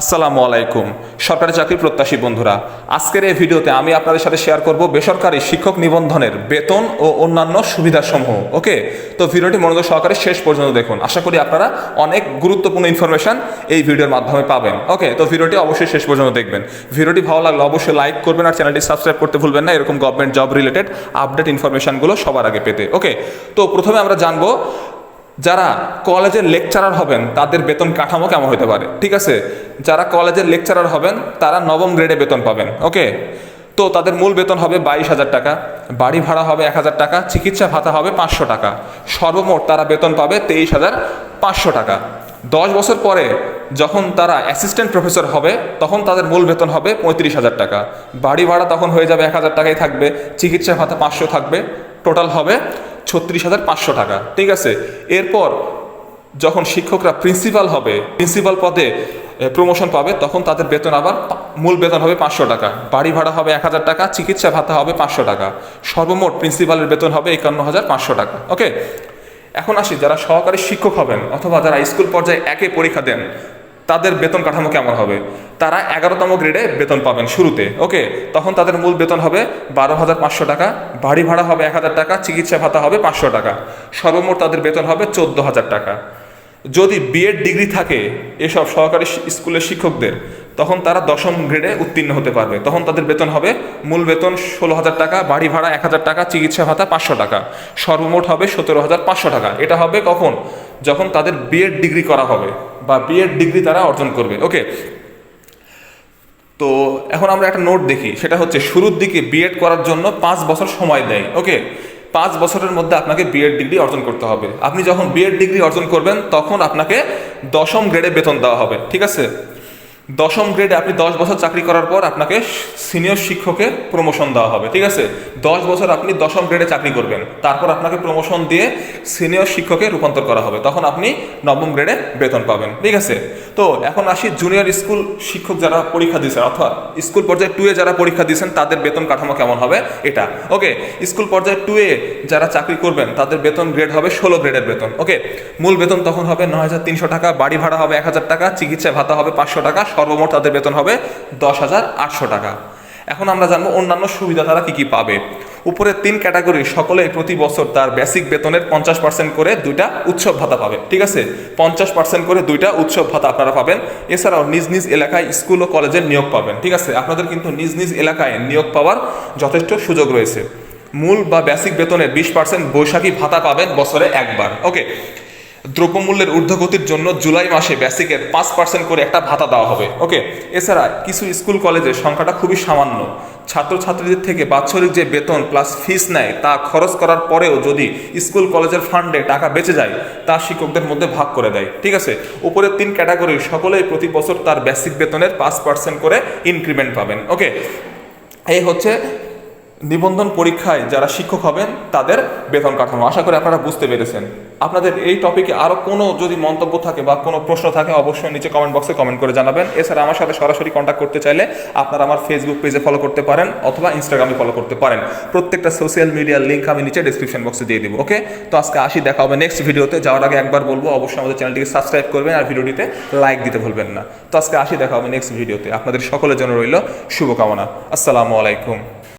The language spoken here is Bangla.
আসসালামু আলাইকুম। সরকারি চাকরি প্রত্যাশী বন্ধুরা, আজকের এই ভিডিওতে আমি আপনাদের সাথে শেয়ার করব বেসরকারি শিক্ষক নিবন্ধনের বেতন ও অন্যান্য সুবিধাসমূহ, ওকে? তো ভিডিওটি মনোযোগ সহকারে শেষ পর্যন্ত দেখুন। আশা করি আপনারা অনেক গুরুত্বপূর্ণ ইনফরমেশন এই ভিডিওর মাধ্যমে পাবেন, ওকে? তো ভিডিওটি অবশ্যই শেষ পর্যন্ত দেখবেন। ভিডিওটি ভালো লাগলে অবশ্যই লাইক করবেন আর চ্যানেলটি সাবস্ক্রাইব করতে ভুলবেন না। এরকম গভর্নমেন্ট জব রিলেটেড আপডেট ইনফরমেশনগুলো সবার আগে পেতে, ওকে? তো প্রথমে আমরা জানব যারা কলেজের লেকচারার হবেন, তাদের বেতন কাঠামো কেমন হতে পারে? ঠিক আছে? যারা কলেজের লেকচারার হবেন, তারা নবম গ্রেডে বেতন পাবেন, ওকে? তো তাদের মূল বেতন হবে বাইশ হাজার টাকা, বাড়ি ভাড়া হবে এক হাজার টাকা, চিকিৎসা ভাতা হবে পাঁচশো টাকা। সর্বমোট তারা বেতন পাবে তেইশ হাজার পাঁচশো টাকা। দশ বছর পরে যখন তারা অ্যাসিস্ট্যান্ট প্রফেসর হবে, তখন তাদের মূল বেতন হবে পঁয়ত্রিশ হাজার টাকা। বাড়ি ভাড়া তখন হয়ে যাবে এক হাজার টাকাই থাকবে, চিকিৎসা ভাতা পাঁচশো থাকবে, টোটাল হবে ছত্রিশ হাজার পাঁচশো টাকা, ঠিক আছে? এরপর যখন শিক্ষকরা প্রিন্সিপাল হবে প্রিন্সিপাল পদে প্রমোশন পাবে, তখন তাদের বেতন আবার মূল বেতন হবে পাঁচশো টাকা। বাড়ি ভাড়া হবে এক হাজার টাকা, চিকিৎসা ভাতা হবে পাঁচশো টাকা। সর্বমোট প্রিন্সিপালের বেতন হবে একান্ন হাজার পাঁচশো টাকা, ওকে? এখন আসি, যারা সহকারী শিক্ষক হবেন অথবা যারা স্কুল পর্যায়ে একে পরীক্ষা দেন তাদের বেতন কাঠামো কেমন হবে? তারা এগারোতম গ্রেডে বেতন পাবেন শুরুতে ওকে তখন তাদের মূল বেতন হবে বারো হাজার পাঁচশো টাকা, বাড়ি ভাড়া হবে এক হাজার টাকা, চিকিৎসা ভাতা হবে পাঁচশো টাকা, সর্বমোট তাদের বেতন হবে চোদ্দ হাজার টাকা। যদি বিএড ডিগ্রি থাকে এসব সহকারী স্কুলের শিক্ষকদের, তখন তারা দশম গ্রেডে উত্তীর্ণ হতে পারবে। তখন তাদের বেতন হবে মূল বেতন ষোলো হাজার টাকা, বাড়ি ভাড়া এক হাজার টাকা, চিকিৎসা ভাতা পাঁচশো টাকা, সর্বমোট হবে সতেরো হাজার পাঁচশো টাকা। এটা হবে কখন? যখন তাদের বিএড ডিগ্রি করা হবে। বা বিএড ডিগ্রি তারা অর্জন করবে। ওকে তো এখন আমরা একটা নোট দেখি। সেটা হচ্ছে শুরুর দিকে বিএড করার জন্য পাঁচ বছর সময় দেয়। ওকে পাঁচ বছরের মধ্যে আপনাকে বিএড ডিগ্রি অর্জন করতে হবে। আপনি যখন বিএড ডিগ্রি অর্জন করবেন, তখন আপনাকে দশম গ্রেডে বেতন দেওয়া হবে। ঠিক আছে? দশম গ্রেডে আপনি দশ বছর চাকরি করার পর আপনাকে সিনিয়র শিক্ষকে প্রমোশন দেওয়া হবে, ঠিক আছে? দশ বছর আপনি দশম গ্রেডে চাকরি করবেন, তারপর আপনাকে প্রমোশন দিয়ে সিনিয়র শিক্ষকে রূপান্তর করা হবে, তখন আপনি নবম গ্রেডে বেতন পাবেন, ঠিক আছে? তো এখন আসি জুনিয়র স্কুল শিক্ষক যারা পরীক্ষা দিয়েছেন, অর্থাৎ স্কুল পর্যায়ে টু এ যারা পরীক্ষা দিয়েছেন, তাদের বেতন কাঠামো কেমন হবে? এটা। ওকে স্কুল পর্যায়ে টু এ যারা চাকরি করবেন, তাদের বেতন গ্রেড হবে ষোলো গ্রেডের বেতন। ওকে মূল বেতন তখন হবে নয় হাজার তিনশো টাকা, বাড়ি ভাড়া হবে এক হাজার টাকা, চিকিৎসা ভাতা হবে পাঁচশো টাকা, সর্বমোট তাদের বেতন হবে দশ হাজার আটশো টাকা। এখন আমরা জানব অন্যান্য সুবিধা তারা কী কী পাবে। উপরের তিন ক্যাটাগরি সকলে প্রতি বছর তার বেসিক বেতনের পঞ্চাশ পার্সেন্ট করে দুইটা উৎসব ভাতা পাবে। ঠিক আছে? পঞ্চাশ পার্সেন্ট করে দুইটা উৎসব ভাতা আপনারা পাবেন। এছাড়াও নিজ নিজ এলাকায় স্কুল ও কলেজের নিয়োগ পাবেন। ঠিক আছে? আপনাদের কিন্তু নিজ নিজ এলাকায় নিয়োগ পাওয়ার যথেষ্ট সুযোগ রয়েছে। মূল বা বেসিক বেতনের বিশ পার্সেন্ট বৈশাখী ভাতা পাবেন বছরে একবার। ওকে? দ্রব্যমূল্যের ঊর্ধ্বগতির জন্য জুলাই মাসে বেসিকের পাঁচ পার্সেন্ট করে একটা ভাতা দেওয়া হবে। ওকে? এছাড়া কিছু স্কুল কলেজের সংখ্যাটা খুবই সামান্য। ছাত্রছাত্রীদের থেকে বাৎসরিক যে বেতন প্লাস ফিস নেয় তা খরচ করার পরেও যদি স্কুল কলেজের ফান্ডে টাকা বেঁচে যায়, তা শিক্ষকদের মধ্যে ভাগ করে দেয়। ঠিক আছে? উপরের তিন ক্যাটাগরি সকলেই প্রতি বছর তার বেসিক বেতনের পাঁচ পার্সেন্ট করে ইনক্রিমেন্ট পাবেন। ওকে এই হচ্ছে নিবন্ধন পরীক্ষায় যারা শিক্ষক হবেন, তাদের বেতন কাঠামো। আশা করি আপনারা বুঝতে পেরেছেন। আপনাদের এই টপিকে আরও কোনো যদি মন্তব্য থাকে বা কোনো প্রশ্ন থাকে, অবশ্যই নিচে কমেন্ট বক্সে কমেন্ট করে জানাবেন। এছাড়া আমার সাথে সরাসরি কন্ট্যাক্ট করতে চাইলে আপনারা আমার ফেসবুক পেজে ফলো করতে পারেন অথবা ইনস্টাগ্রামে ফলো করতে পারেন। প্রত্যেকটা সোশ্যাল মিডিয়ার লিঙ্ক আমি নিচে ডিসক্রিপশন বক্সে দিয়ে দিব ওকে তো আজকে আসি, দেখা হবে নেক্সট ভিডিওতে যাওয়ার আগে একবার বলব, অবশ্যই আমাদের চ্যানেলটিকে সাবস্ক্রাইব করবেন আর ভিডিওটিতে লাইক দিতে ভুলবেন না। তো আজকে আসি, দেখা হবে নেক্সট ভিডিওতে আপনাদের সকলের জন্য রইল শুভকামনা। আসসালামু আলাইকুম।